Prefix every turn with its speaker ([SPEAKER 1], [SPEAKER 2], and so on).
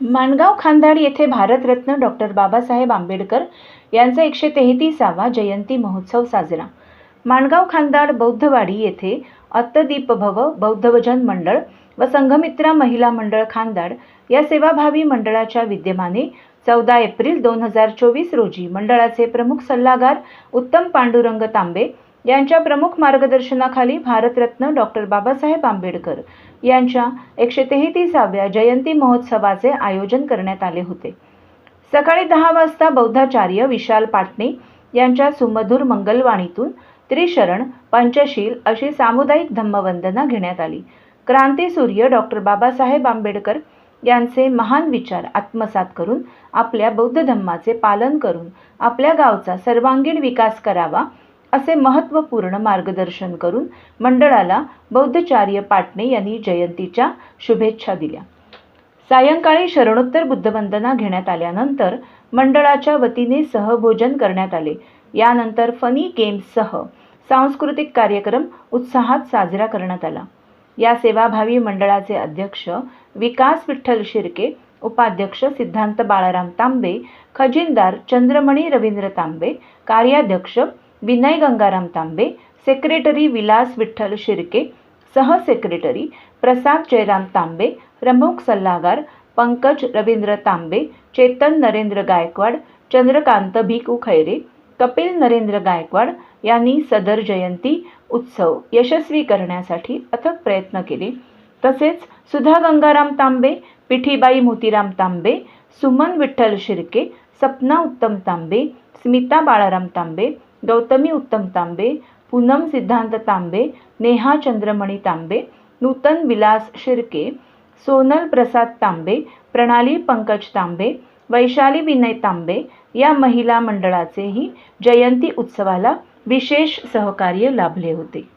[SPEAKER 1] माणगाव खानदाड येथे भारतरत्न डॉक्टर बाबासाहेब आंबेडकर यांचा एकशे तेहतीसावा जयंती महोत्सव साजरा. माणगाव खानदाड बौद्धवाडी येथे अत्तदीपभव बौद्धवजन मंडळ व संघमित्रा महिला मंडळ खानदाड या सेवाभावी मंडळाच्या विद्यमाने चौदा एप्रिल दोन हजार चोवीस रोजी मंडळाचे प्रमुख सल्लागार उत्तम पांडुरंग तांबे यांच्या प्रमुख मार्गदर्शनाखाली भारतरत्न डॉक्टर बाबासाहेब आंबेडकर यांच्या एकशे तेहतीसाव्या जयंती महोत्सवाचे आयोजन करण्यात आले होते. सकाळी दहा वाजता बौद्धाचार्य विशाल पाटणे यांच्या सुमधुर मंगलवाणीतून त्रिशरण पंचशील अशी सामुदायिक धम्मवंदना घेण्यात आली. क्रांतीसूर्य डॉक्टर बाबासाहेब आंबेडकर यांचे महान विचार आत्मसात करून आपल्या बौद्ध धम्माचे पालन करून आपल्या गावचा सर्वांगीण विकास करावा असे महत्त्वपूर्ण मार्गदर्शन करून मंडळाला बौद्धचार्य पाटणे यांनी जयंतीच्या शुभेच्छा दिल्या. सायंकाळी शरणोत्तर बुद्धवंदना घेण्यात आल्यानंतर मंडळाच्या वतीने सहभोजन करण्यात आले. यानंतर फनी गेम्ससह सांस्कृतिक कार्यक्रम उत्साहात साजरा करण्यात आला. या सेवाभावी मंडळाचे अध्यक्ष विकास विठ्ठल शिर्के उपाध्यक्ष सिद्धांत बाळाराम तांबे खजिनदार चंद्रमणी रवींद्र तांबे कार्याध्यक्ष विनय गंगाराम तांबे सेक्रेटरी विलास विठ्ठल शिर्के सहसेक्रेटरी प्रसाद जयराम तांबे प्रमुख सल्लागार पंकज रवींद्र तांबे चेतन नरेंद्र गायकवाड चंद्रकांत भिकू खैरे कपिल नरेंद्र गायकवाड यांनी सदर जयंती उत्सव यशस्वी करण्यासाठी अथक प्रयत्न केले. तसेच सुधा गंगाराम तांबे पिठीबाई मोतीराम तांबे सुमन विठ्ठल शिर्के सपना उत्तम तांबे स्मिता बाळाराम तांबे गौतमी उत्तम तांबे पूनम सिद्धांत तांबे नेहा चंद्रमणी तांबे नूतन विलास शिर्के सोनल प्रसाद तांबे प्रणाली पंकज तांबे वैशाली विनय तांबे या महिला मंडळाचेही जयंती उत्सवाला विशेष सहकार्य लाभले होते.